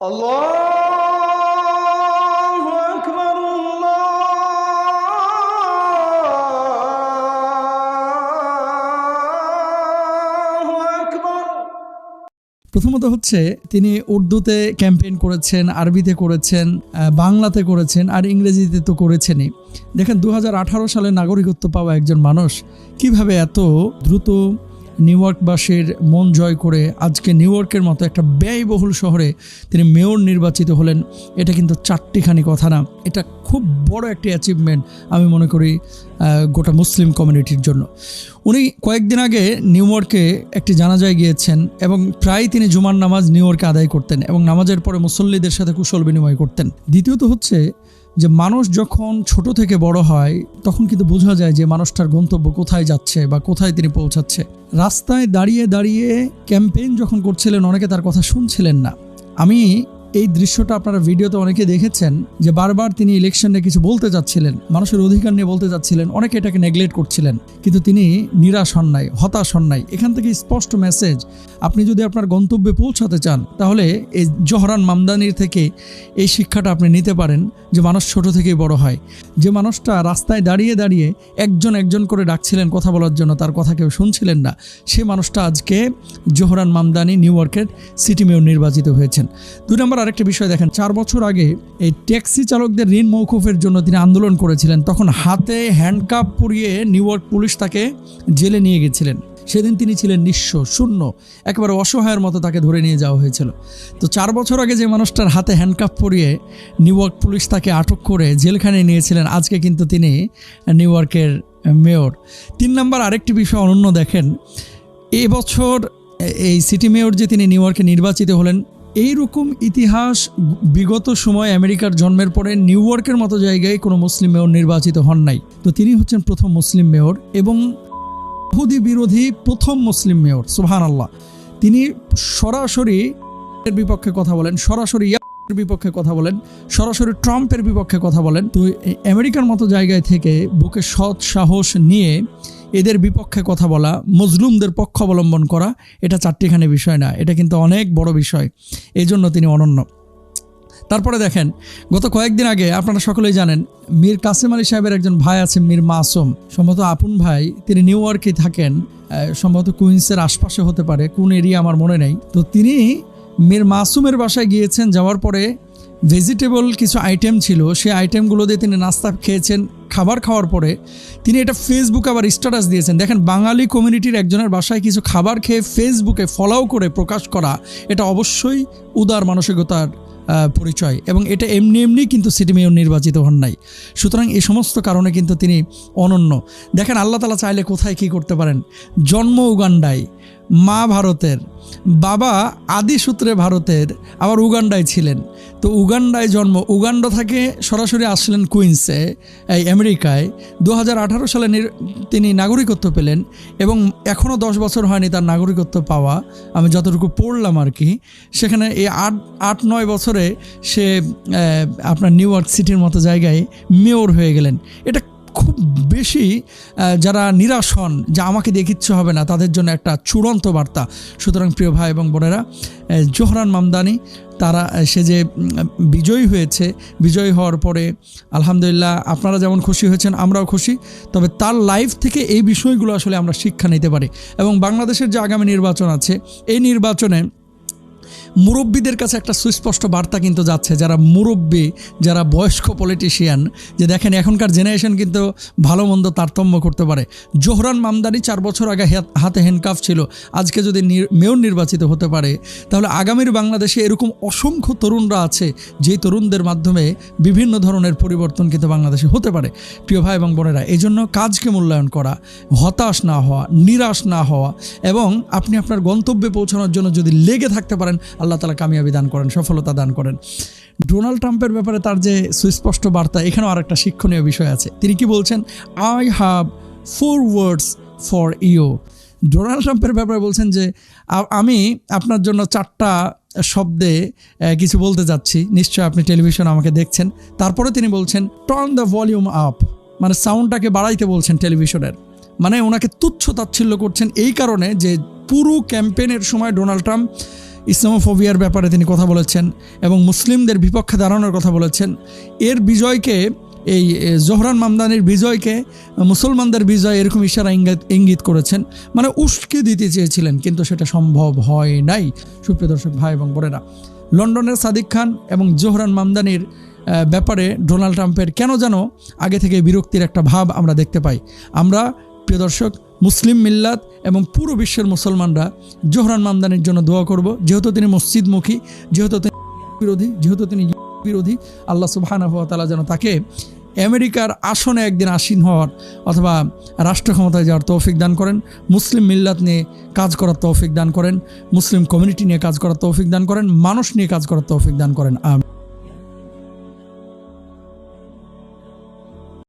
الله أكبر الله أكبر প্রথমত হচ্ছে তিনি উর্দুতে ক্যাম্পেইন করেছেন আরবিতে করেছেন আহ, বাংলাতে করেছেন আর ইংরেজিতে তো করেছেনই দেখেন দু সালে নাগরিকত্ব পাওয়া একজন মানুষ কিভাবে এত দ্রুত নিউ ইয়র্কবাসীর মন জয় করে আজকে নিউ ইয়র্কের মতো একটা ব্যয়বহুল শহরে তিনি মেয়র নির্বাচিত হলেন, এটা কিন্তু চারটিখানি কথা না। এটা খুব বড় একটি অ্যাচিভমেন্ট আমি মনে করি গোটা মুসলিম কমিউনিটির জন্য। উনি কয়েকদিন আগে নিউ ইয়র্কে একটি জানাজায় গিয়েছেন এবং প্রায় তিনি জুমার নামাজ নিউ ইয়র্কে আদায় করতেন এবং নামাজের পরে মুসল্লিদের সাথে কুশল বিনিময় করতেন। দ্বিতীয়ত হচ্ছে যে মানুষ যখন ছোট থেকে বড় হয়, তখন কিন্তু বোঝা যায় যে মানুষটার গন্তব্য কোথায় যাচ্ছে বা কোথায় তিনি পৌঁছাচ্ছে। রাস্তায় দাঁড়িয়ে দাঁড়িয়ে ক্যাম্পেইন যখন করছিলেন, অনেকে তার কথা শুনছিলেন না। আমি এই দৃশ্যটা আপনারা ভিডিওতে অনেকে দেখেছেন যে বারবার তিনি ইলেকশনে কিছু বলতে যাচ্ছিলেন, মানুষের অধিকার নিয়ে বলতে যাচ্ছিলেন, অনেকে এটাকে নেগলেক্ট করছিলেন। কিন্তু তিনি নিরাশ হন নাই, হতাশ হন নাই। এখান থেকে স্পষ্ট মেসেজ আপনি যদি আপনার গন্তব্যে পৌঁছাতে চান, তাহলে এই জহরান মামদানির থেকে এই শিক্ষাটা আপনি নিতে পারেন যে মানুষ ছোট থেকেই বড় হয়। যে মানুষটা রাস্তায় দাঁড়িয়ে দাঁড়িয়ে একজন একজন করে ডাকছিলেন কথা বলার জন্য, তার কথা কেউ শুনছিলেন না, সে মানুষটা আজকে জোহরান মামদানি নিউ ইয়র্কের সিটি মেয়র নির্বাচিত হয়েছেন। দুই নম্বর আরেকটা বিষয় দেখেন, চার বছর আগে এই ট্যাক্সি চালকদের ঋণ মৌকুফের জন্য তিনি আন্দোলন করেছিলেন। তখন হাতে হ্যান্ডকাপ পরিয়ে নিউ ইয়র্ক পুলিশ তাকে জেলে নিয়ে গেছিলেন। সেদিন তিনি ছিলেন নিঃস্ব, শূন্য, একেবারে অসহায়ের মতো তাকে ধরে নিয়ে যাওয়া হয়েছিল। তো চার বছর আগে যে মানুষটার হাতে হ্যান্ডকাপ পরিয়ে নিউ ইয়র্ক পুলিশ তাকে আটক করে জেলখানে নিয়েছিলেন, আজকে কিন্তু তিনি নিউ ইয়র্কের মেয়র। তিন নম্বর আরেকটি বিষয় অনন্য দেখেন এবছর এই সিটি মেয়র যে তিনি নিউ ইয়র্কে নির্বাচিত হলেন এইরকম ইতিহাস বিগত সময় আমেরিকার জন্মের পরে নিউ ইয়র্কের মতো জায়গায় কোনো মুসলিম মেয়র নির্বাচিত হন নাই। তো তিনি হচ্ছেন প্রথম মুসলিম মেয়র এবং ইহুদি বিরোধী প্রথম মুসলিম মেয়র সুহান আল্লাহ তিনি সরাসরি এর বিপক্ষে কথা বলেন, সরাসরি বিপক্ষে কথা বলেন, সরাসরি ট্রাম্পের বিপক্ষে কথা বলেন। তো আমেরিকার মতো জায়গায় থেকে বুকে সৎ সাহস নিয়ে এদের বিপক্ষে কথা বলা, মজলুমদের পক্ষ অবলম্বন করা, এটা চারটিখানি বিষয় না, এটা কিন্তু অনেক বড় বিষয়। এই জন্য তিনি অনন্য। তারপরে দেখেন, গত কয়েকদিন আগে আপনারা সকলেই জানেন, মীর কাসেম আলী সাহেবের একজন ভাই আছে, মীর মাসুম। সম্ভবত আপন ভাই, তিনি নিউ ইয়র্কে থাকেন সম্ভবত কুইন্সের আশপাশে হতে পারে, কোন এরিয়া আমার মনে নেই। তো তিনি মীর মাসুমের বাসায় গিয়েছেন, যাওয়ার পরে ভেজিটেবল কিছু আইটেম ছিল, সেই আইটেমগুলো দিয়ে তিনি নাস্তা খেয়েছেন, খাবার খাওয়ার পরে তিনি এটা ফেসবুকে আবার স্ট্যাটাস দিয়েছেন। দেখেন, বাঙালি কমিউনিটির একজনের বাসায় কিছু খাবার খেয়ে ফেসবুকে ফলোও করে প্রকাশ করা, এটা অবশ্যই উদার মানসিকতার পরিচয় এবং এটা এমনি এমনি কিন্তু সিটি মেয়র নির্বাচিত হন নাই। সুতরাং এই সমস্ত কারণে কিন্তু তিনি অনন্য। দেখেন আল্লাহ তালা চাইলে কোথায় কী করতে পারেন? জন্ম উগান্ডায়, মা ভারতের, বাবা আদি সূত্রে ভারতের, আবার উগান্ডায় ছিলেন। তো উগান্ডায় জন্ম, উগান্ডা থেকে সরাসরি আসলেন কুইন্সে, এই আমেরিকায়। দু হাজার আঠারো সালে তিনি নাগরিকত্ব পেলেন এবং এখনও দশ বছর হয়নি তার নাগরিকত্ব পাওয়া। আমি যতটুকু পড়লাম আর কি, সেখানে এই আট আট, নয় বছরে সে আপনার নিউ ইয়র্ক সিটির মতো জায়গায় মেয়র হয়ে গেলেন। এটা খুব বেশি যারা নিরাশ হন যে আমাকে দিয়ে কিচ্ছু হবে না, তাদের জন্য একটা চূড়ান্ত বার্তা। সুতরাং প্রিয় ভাই এবং বোনেরা জোহরান মামদানি, তারা সে যে বিজয়ী হয়েছে, বিজয়ী হওয়ার পরে আলহামদুলিল্লাহ আপনারা যেমন খুশি হয়েছেন, আমরাও খুশি। তবে তার লাইফ থেকে এই বিষয়গুলো আসলে আমরা শিক্ষা নিতে পারি। এবং বাংলাদেশের যে আগামী নির্বাচন আছে, এই নির্বাচনে মুরব্বীদের কাছে একটা সুস্পষ্ট বার্তা কিন্তু যাচ্ছে। যারা মুরব্বী, যারা বয়স্ক পলিটিশিয়ান যে দেখেন এখনকার জেনারেশন কিন্তু ভালো মন্দ তারতম্য করতে পারে। জোহরান মামদানি চার বছর আগে হাতে হ্যান্ডকাফ ছিল। আজকে যদি মেয়র নির্বাচিত হতে পারে, তাহলে আগামীর বাংলাদেশে এরকম অসংখ্য তরুণরা আছে, যেই তরুণদের মাধ্যমে বিভিন্ন ধরনের পরিবর্তন কিন্তু বাংলাদেশে হতে পারে। প্রিয় ভাই এবং বোনেরা এই জন্য কাজকে মূল্যায়ন করা, হতাশ না হওয়া, নিরাশ না হওয়া, এবং আপনি আপনার গন্তব্যে পৌঁছানোর জন্য যদি লেগে থাকতে পারেন আল্লাহ তালা কামিয়াবি দান করেন, সফলতা দান করেন। ডোনাল্ড ট্রাম্পের ব্যাপারে তার যে সুস্পষ্ট বার্তা, এখানেও আরেকটা শিক্ষণীয় বিষয় আছে। তিনি কি বলছেন? I have four words for you Donald ট্রাম্পের ব্যাপারে বলছেন যে আমি আপনার জন্য চারটা শব্দে কিছু বলতে যাচ্ছি। নিশ্চয় আপনি টেলিভিশন আমাকে দেখছেন। তারপরে তিনি বলছেন টার্ন দ্য ভলিউম আপ মানে সাউন্ডটাকে বাড়াইতে বলছেন টেলিভিশনের। মানে ওনাকে তুচ্ছ তাচ্ছিল্য করছেন এই কারণে যে পুরো ক্যাম্পেইনের সময় ডোনাল্ড ট্রাম্প ইসলামোফোবিয়ার ব্যাপারে তিনি কথা বলেছেন এবং মুসলিমদের বিপক্ষে দাঁড়ানোর কথা বলেছেন। এর বিজয়কে, এই জোহরান মামদানির বিজয়কে, মুসলমানদের বিজয় এরকম ইশারা ইঙ্গিত ইঙ্গিত করেছেন। মানে উস্কে দিতে চেয়েছিলেন, কিন্তু সেটা সম্ভব হয় নাই, সুপ্রিয় দর্শক ভাই এবং বোনেরা। লন্ডনের সাদিক খান এবং জোহরান মামদানির ব্যাপারে ডোনাল্ড ট্রাম্পের কেন যেন আগে থেকে বিরক্তির একটা ভাব আমরা দেখতে পাই। আমরা, প্রিয় দর্শক মুসলিম মিল্লাত এবং পুরো বিশ্বের মুসলমানরা জোহরান মামদানির জন্য দোয়া করব। যেহেতু তিনি মসজিদমুখী, যেহেতু তিনি বিরোধী, যেহেতু তিনি বিরোধী, আল্লাহ সুবহানাহু ওয়া তাআলা যেন তাকে আমেরিকার আসনে একদিন আসীন হওয়ার অথবা রাষ্ট্র ক্ষমতায় যাওয়ার তৌফিক দান করেন, মুসলিম মিল্লাত নিয়ে কাজ করার তৌফিক দান করেন, মুসলিম কমিউনিটি নিয়ে কাজ করার তৌফিক দান করেন, মানুষ নিয়ে কাজ করার তৌফিক দান করেন আম